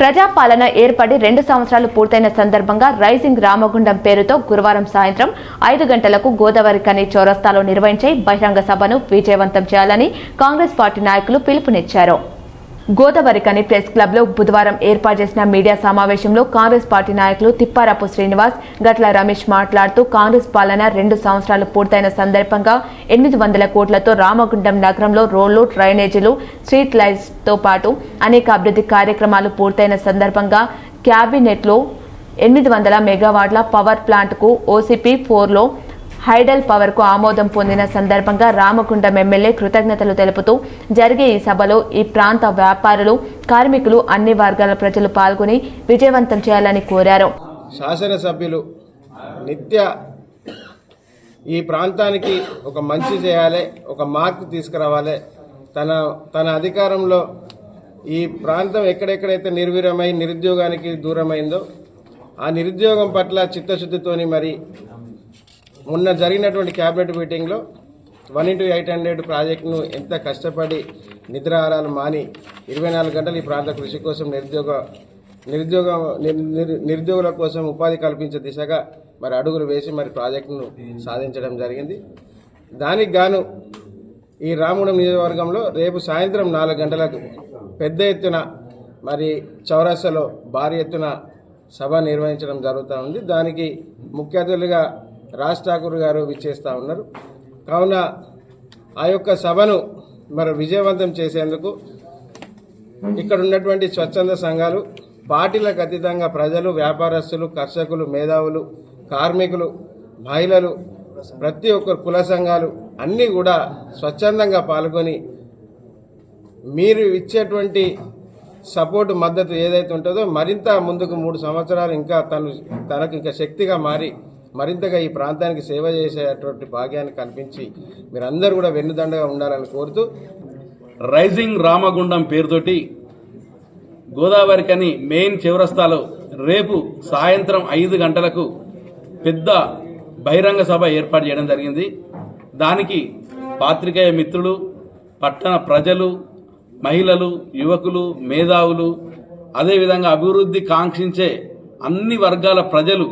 ప్రజాపాలన ఏర్పడి రెండు సంవత్సరాలు పూర్తయిన సందర్భంగా రైజింగ్ రామగుండం పేరుతో గురువారం సాయంత్రం ఐదు గంటలకు గోదావరి కని చౌరస్తాలో నిర్వహించే బహిరంగ సభను విజయవంతం చేయాలని కాంగ్రెస్ పార్టీ నాయకులు పిలుపునిచ్చారు. గోదావరి కని ప్రెస్ క్లబ్లో బుధవారం ఏర్పాటు చేసిన మీడియా సమావేశంలో కాంగ్రెస్ పార్టీ నాయకులు తిప్పారపు శ్రీనివాస్ గట్ల రమేష్ మాట్లాడుతూ కాంగ్రెస్ పాలన రెండు సంవత్సరాలు పూర్తయిన సందర్భంగా ఎనిమిది వందల కోట్లతో రామగుండం నగరంలో రోడ్లు డ్రైనేజీలు స్ట్రీట్ లైట్స్తో పాటు అనేక అభివృద్ధి కార్యక్రమాలు పూర్తయిన సందర్భంగా క్యాబినెట్లో ఎనిమిది వందల మెగావాట్ల పవర్ ప్లాంట్కు ఓసీపీ ఫోర్లో హైడల్ పవర్కు ఆమోదం పొందిన సందర్భంగా రామకుండం ఎమ్మెల్యే కృతజ్ఞతలు తెలుపుతూ జరిగే ఈ సభలో ఈ ప్రాంత వ్యాపారులు కార్మికులు అన్ని వర్గాల ప్రజలు పాల్గొని విజయవంతం చేయాలని కోరారు. శాసనసభ్యులు నిత్య ఈ ప్రాంతానికి ఒక మంచి చేయాలి ఒక మార్పు తీసుకురావాలి. తన తన అధికారంలో ఈ ప్రాంతం ఎక్కడెక్కడైతే నిర్వీరమై నిరుద్యోగానికి దూరమైందో ఆ నిరుద్యోగం పట్ల చిత్తశుద్ధితోని మరి మొన్న జరిగినటువంటి క్యాబినెట్ మీటింగ్లో వన్ ఇంటూ ఎయిట్ హండ్రెడ్ ప్రాజెక్టును ఎంత కష్టపడి నిద్రహారాలు మాని ఇరవై నాలుగు గంటలు ఈ ప్రాంత కృషి కోసం నిరుద్యోగ నిరుద్యోగ నిర్- నిరుద్యోగుల కోసం ఉపాధి కల్పించే దిశగా మరి అడుగులు వేసి మరి ప్రాజెక్టును సాధించడం జరిగింది. దానికి గాను ఈ రామగుండం నియోజకవర్గంలో రేపు సాయంత్రం నాలుగు గంటలకు పెద్ద ఎత్తున మరి చౌరస్తాలో భారీ ఎత్తున సభ నిర్వహించడం జరుగుతూ ఉంది. దానికి ముఖ్య అతిథులుగా రాజ్ ఠాకూర్ గారు విచ్చేస్తూ ఉన్నారు. కావున ఆ యొక్క సభను మరి విజయవంతం చేసేందుకు ఇక్కడ ఉన్నటువంటి స్వచ్ఛంద సంఘాలు పార్టీలకు అతీతంగా ప్రజలు వ్యాపారస్తులు కర్షకులు మేధావులు కార్మికులు మహిళలు ప్రతి ఒక్కరు కుల సంఘాలు అన్నీ కూడా స్వచ్ఛందంగా పాల్గొని మీరు ఇచ్చేటువంటి సపోర్ట్ మద్దతు ఏదైతే ఉంటుందో మరింత ముందుకు మూడు సంవత్సరాలు ఇంకా తను తనకు ఇంకా శక్తిగా మారి మరింతగా ఈ ప్రాంతానికి సేవ చేసేటువంటి భాగ్యాన్ని కల్పించి మీరందరూ కూడా వెన్నుదండగా ఉండాలని కోరుతూ రైజింగ్ రామగుండం పేరుతోటి గోదావరి కని మెయిన్ చివరస్తాలో రేపు సాయంత్రం ఐదు గంటలకు పెద్ద బహిరంగ సభ ఏర్పాటు చేయడం జరిగింది. దానికి పాత్రికేయ మిత్రులు పట్టణ ప్రజలు మహిళలు యువకులు మేధావులు అదేవిధంగా అభివృద్ధి కాంక్షించే అన్ని వర్గాల ప్రజలు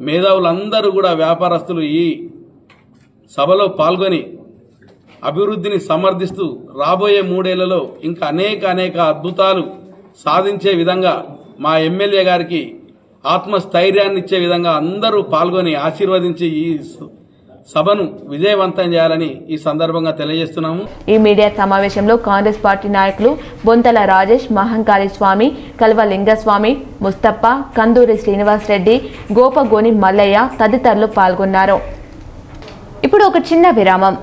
మేధావులందరూ కూడా వ్యాపారస్తులు ఈ సభలో పాల్గొని అభివృద్ధిని సమర్థిస్తూ రాబోయే మూడేళ్ళలో ఇంకా అనేక అనేక అద్భుతాలు సాధించే విధంగా మా ఎమ్మెల్యే గారికి ఆత్మస్థైర్యాన్ని ఇచ్చే విధంగా అందరూ పాల్గొని ఆశీర్వదించి ఈ సభను విజయవంతం చేయాలని ఈ సందర్భంగా తెలియజేస్తున్నాము. ఈ మీడియా సమావేశంలో కాంగ్రెస్ పార్టీ నాయకులు బొంతల రాజేష్ మహంకాళి స్వామి కల్వ లింగస్వామి ముస్తప్ప కందూరి శ్రీనివాస్ రెడ్డి గోపగోని మల్లయ్య తదితరులు పాల్గొన్నారు. ఇప్పుడు ఒక చిన్న విరామం.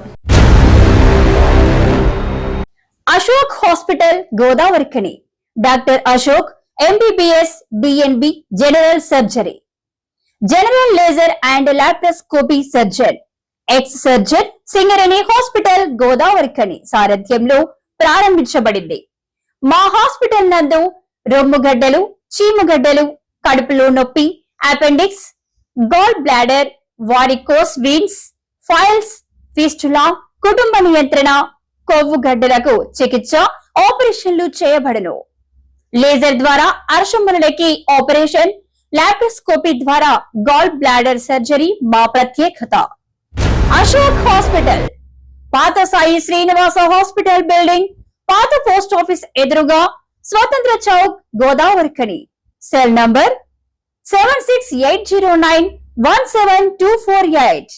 Ashok hospital Godavarikhani doctor Ashok MBBS BNB general surgery. General laser and laparoscopy surgeon. Ex surgeon Singareni hospital Godavarikhani సారథ్యంలో ప్రారంభించబడింది. మా హాస్పిటల్ నందు రొమ్ముగడ్డలు చీమగడ్డలు కడుపులో నొప్పి appendix gall bladder varicose veins piles fistula కుటుంబ నియంత్రణ కొవ్వు గడ్డలకు చికిత్స ఆపరేషన్లు చేయబడను. లేజర్ ద్వారా అర్షములకి ఆపరేషన్ లాప్రోస్కోపీ ద్వారా గాల్ బ్లాడర్ సర్జరీ మా ప్రత్యేకత. అశోక్ హాస్పిటల్. పాత సాయి శ్రీనివాస హాస్పిటల్ బిల్డింగ్ పాత పోస్ట్ ఆఫీస్ ఎదురుగా స్వతంత్ర Chowk Godavarikhani cell number seven six eight zero nine one seven two four eight.